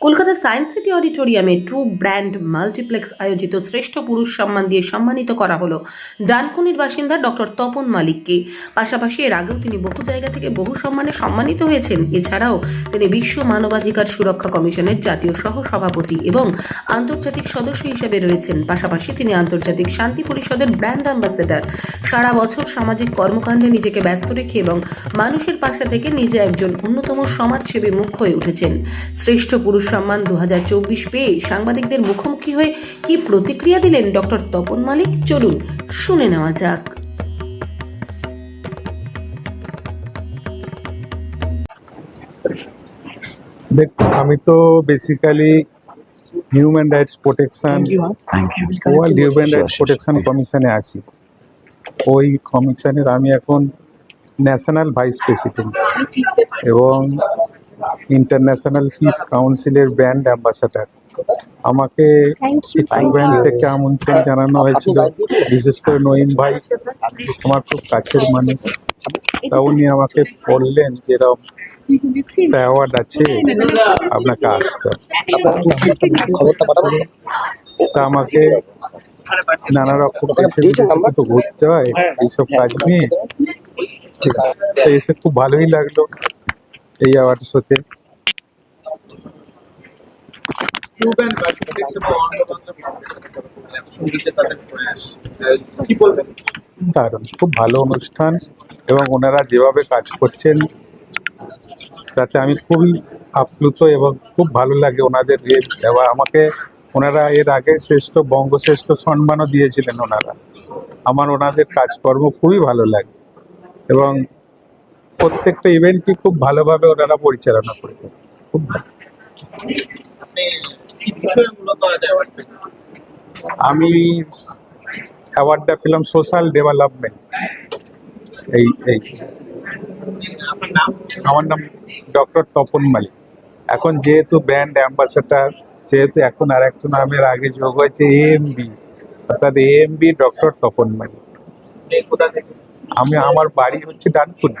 Kolkata science city অডিটোরিয়ামে true brand multiplex আয়োজিত শ্রেষ্ঠ পুরুষ সম্মান দিয়ে সম্মানিত করা হলো ডানকুনির বাসিন্দা ডক্টর তপন মালিককে। পাশাপাশি এর আগেও তিনি বহু জায়গা থেকে বহু সম্মানে সম্মানিত হয়েছেন। এছাড়াও তিনি বিশ্ব মানবাধিকার সুরক্ষা কমিশনের জাতীয় সহ সভাপতি এবং আন্তর্জাতিক সদস্য হিসেবে রয়েছেন। পাশাপাশি তিনি আন্তর্জাতিক শান্তি পরিষদের ব্র্যান্ড অ্যাম্বাসেডার। সারা বছর সামাজিক কর্মকাণ্ডে নিজেকে ব্যস্ত রেখে এবং মানুষের পাশে থেকে নিজে একজন অন্যতম সমাজসেবী মুখ হয়ে উঠেছেন। শ্রেষ্ঠ পুরুষ সম্মান দু পেয়ে সাংবাদিকদের মুখোমুখি হয়ে কি প্রতিক্রিয়া দিলেন ডক্টর তপন মালিক? চলুন শুনে নেওয়া যাক। দেখ আমি তো basically human rights protection world human rights protection কমিশনে আছি। ওই কমিশনের আমি এখন ন্যাশনাল ভাইস প্রেসিডেন্ট এবং ইন্টারন্যাশনাল পিস কাউন্সিলের ব্র্যান্ড অ্যাম্বাসাডার আমাকে ব্র্যান্ড থেকে আমন্ত্রণ জানানো হয়েছিল। বিশেষ করে নঈম ভাই আমার খুব কাছের মানুষ। তা উনি আমাকে বললেন যেরকম একটা অ্যাওয়ার্ড আছে আপনাকে আসতে। তা আমাকে নানা রকম দেশে তো ঘুরতে হয় এইসব কাজ নিয়ে। ঠিক আছে এসে খুব ভালোই লাগল। এই অ্যাওয়ার্ড শোতে দারুণ। খুব ভালো অনুষ্ঠান এবং ওনারা যেভাবে কাজ করছেন তাতে আমি খুবই আপ্লুত এবং খুব ভালো লাগে ওনাদের দেওয়া। আমাকে ওনারা এর আগে শ্রেষ্ঠ বঙ্গশ্রেষ্ঠ সম্মানও দিয়েছিলেন ওনারা। আমার ওনাদের কাজকর্ম খুবই ভালো লাগে। এবং প্রত্যেকটা ইভেন্টই খুব ভালোভাবে ওনারা পরিচালনা করে খুব ভালো। আমি অ্যাওয়ার্ডটা পেলাম সোশ্যাল ডেভেলপমেন্ট এই এই। আমার নাম ডক্টর তপন মালিক। এখন যেহেতু ব্র্যান্ড অ্যাম্বাসাডার যেহেতু এখন আর একটা নামের আগে যোগ হয়েছে এএমবি অর্থাৎ এএমবি ডক্টর তপন মালিক। আমি আমার বাড়ি হচ্ছে ডানকুনি।